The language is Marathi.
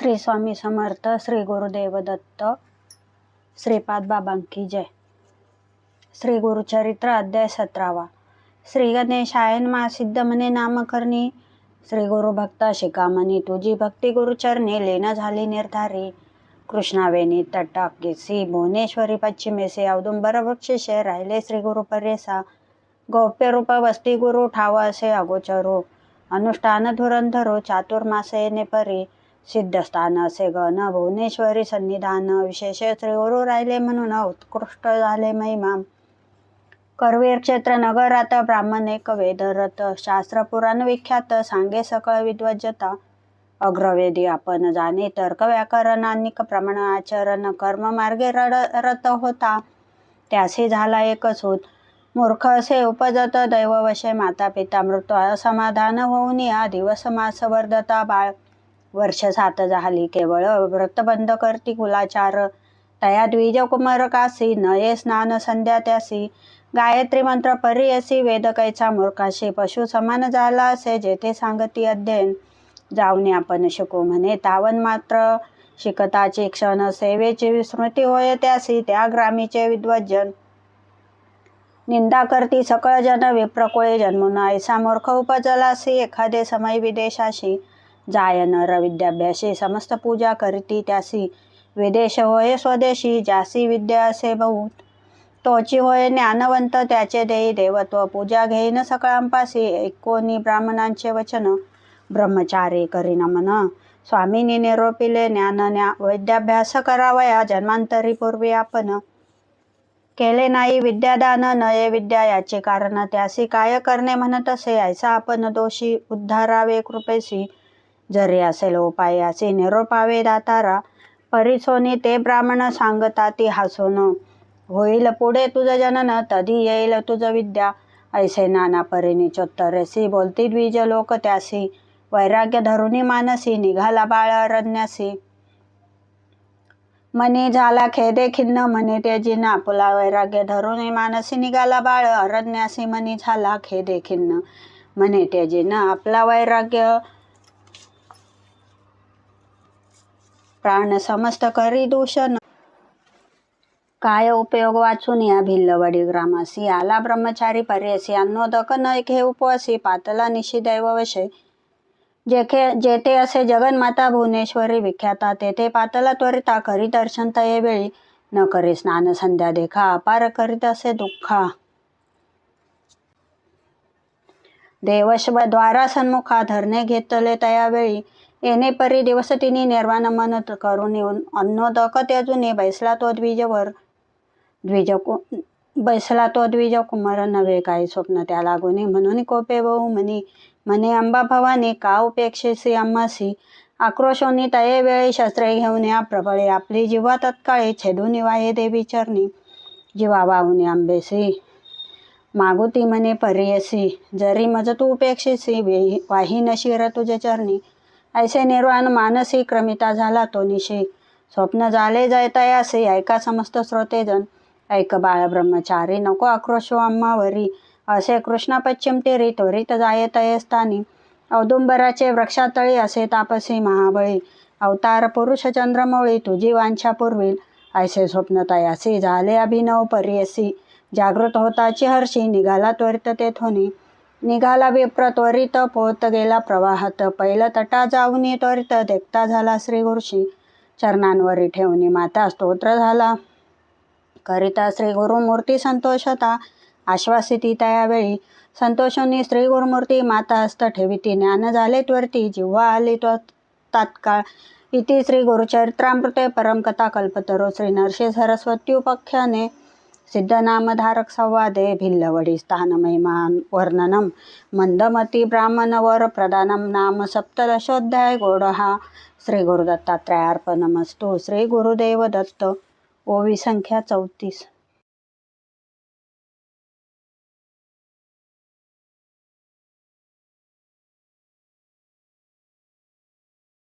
श्री स्वामी समर्थ श्री गुरुदेव दत्त श्रीपाद बाबांकी जय. श्री गुरुचरित्र अध्याय सतरावा. श्री गणेशायन मा सिद्ध म्हणे नामकरणी. श्री गुरु भक्ता शिकामणी तुझी भक्ती गुरुचरणी लेना झाली निर्धारी. कृष्णावेणी तटाकेसी भुवनेश्वरी पश्चिमेसे औदुंबर वृक्षशे राहिले श्री गुरु परेसा. गौप्य रूप वस्ती गुरु ठाव असे अगोचरो. अनुष्ठान धुरंधरो चातुर्मासेने परी सिद्धस्थान असे गण भुवनेश्वरी सन्निधान विशेष श्री गुरु राहिले म्हणून उत्कृष्ट झाले महिमा. करवीर क्षेत्र नगरात ब्राह्मण एक वेदरत शास्त्र पुराण विख्यात सांगे सकळ विद्वज्जता. अग्रवेदी आपण जाणे तर्क व्याकरण आणि प्रमाण आचरण कर्म मार्गे रड रत होता. त्यासी झाला एकच होत मूर्ख असे उपजत दैववशे माता पिता मृत असमाधान होऊन या दिवस मास वर्धता बाळ. वर्ष सात झाली. केवळ व्रतबंध करती कुलाचार. तया द्विज कुमार कासी नये स्नान संध्या त्यासी. गायत्री मंत्र परियसी वेद कैचा मूर्खाशी. पशु समान झाला असे जेथे सांगती अध्ययन. जाऊन आपण शिकू म्हणे तावन मात्र. शिकताची क्षण सेवेची विस्मृती होय त्यासी त्या ग्रामीचे विद्वज्जन. निंदा करती सकळ जन विप्रकुळे जन्मून. ऐसा मूर्ख उपजलासी एखादे समय विदेशाशी. जाय नर विद्याभ्यासी समस्त पूजा करीती त्यासी. विदेश होय स्वदेशी जासी विद्या असे बहुत. तोची होय ज्ञानवंत त्याचे देई देवत्व. पूजा घेईन सकळांपासी एकोणी ब्राह्मणांचे वचन. ब्रह्मचारी करी नमन. स्वामींनी निरोपिले ज्ञान ज्ञा विद्याभ्यास करावया जन्मांतरी पूर्वी आपण. केले नाही विद्यादान नये विद्या याचे कारण. त्यासी काय करणे म्हणत असे ऐसा आपण दोषी उद्धारावे कृपेसी. जरी असेल उपायासी निरोपावे दातारा परिसोनी ते ब्राह्मण सांगता ती हसून. होईल पुढे तुझं जनन तधी येईल तुझ विद्या. ऐसे नाना परीनी चोत्तरेसी बोलती द्विज लोक त्यासी. वैराग्य धरुनी मानसी निघाला बाळ अरण्यासी. मनी झाला खेदे खिन्न म्हणे तेजीन आपुला वैराग्य धरुनी मानसी निघाला बाळ अरण्यासी. मनी झाला खेदे खिन्न म्हणे तेजीन आपला वैराग्य प्राण समस्त करी दूषण. काय उपयोग वाचून या भिल्लवडी ग्रामासी आला ब्रह्मचारी पर्यसी अन्नोदक न घे उपवासी पातला निशी दैववशे जेथे जेथे असे जगन्माता भुवनेश्वरी विख्याता तेथे पातला त्वरिता करी दर्शन तये वेळी. न करी स्नान संध्या देखा अपार करीत असे दुःखा. देवश्व द्वारा सन्मुखा धरणे घेतले तयावेळी येणे परी दिवस तिने निर्वाण मन करून येऊन अन्नोदक त्याजुने बैसला तो द्विजवर द्विज कु बैसला तो द्विज कुमार नव्हे काही स्वप्न त्या लागूने म्हणून कोपे भाऊ म्हणी म्हणे अंबा भवानी का उपेक्षेसी अम्मासी आक्रोशोनी तये वेळी शस्त्रे घेऊन या प्रबळे आपली जीवा तत्काळी छेदून वाहे देवी चरणी जीवा वाहून आंबेसी मागुती म्हणे परियसी जरी मज तू उपेक्षेसी वाही नशीर तुझ्या चरणी ऐसे निर्वाण मानसी क्रमिता झाला तो निशी स्वप्न झाले जय तयासे ऐका समस्त श्रोतेजन. ऐक बाळ ब्रह्मचारी नको आक्रोश हो अम्मावरी असे कृष्ण पश्चिम टिरी त्वरित जाये स्थानी औदुंबराचे वृक्षातळी असे तापसी महाबळी. अवतार पुरुष चंद्रमौळी तुझी वांछा पूर्वील ऐसे स्वप्न तयासी झाले अभिनव परियसी. जागृत होताची हर्षी निघाला त्वरित तेथोनी निघाला विप्र त्वरित पोहत गेला प्रवाहात. पहिलं तटा जाऊन त्वरित देखता झाला श्री गुरुशी. चरणांवरी ठेवणी माता स्तोत्र झाला. करिता श्री गुरुमूर्ती संतोषता. आश्वासिती त्यावेळी. संतोषोनी श्री गुरुमूर्ती माता हस्त ठेविती. ज्ञान झाले त्वरती जिव्हा आली तो तात्काळ. इति श्री गुरुचरित्रामृते परमकथा कल्पतरो. श्री नरसी सरस्वती उपाख्याने. सिद्धनामधारक संवादे भिल्लवडी स्थानमहिमान वर्णनम मंदमती ब्राह्मणवर प्रदानम नाम सप्तदशोध्याय गोडहा। श्री गुरुदत्तात्रयार्पणमस्तु श्री गुरुदेव दत्त ओवी संख्या चौतीस।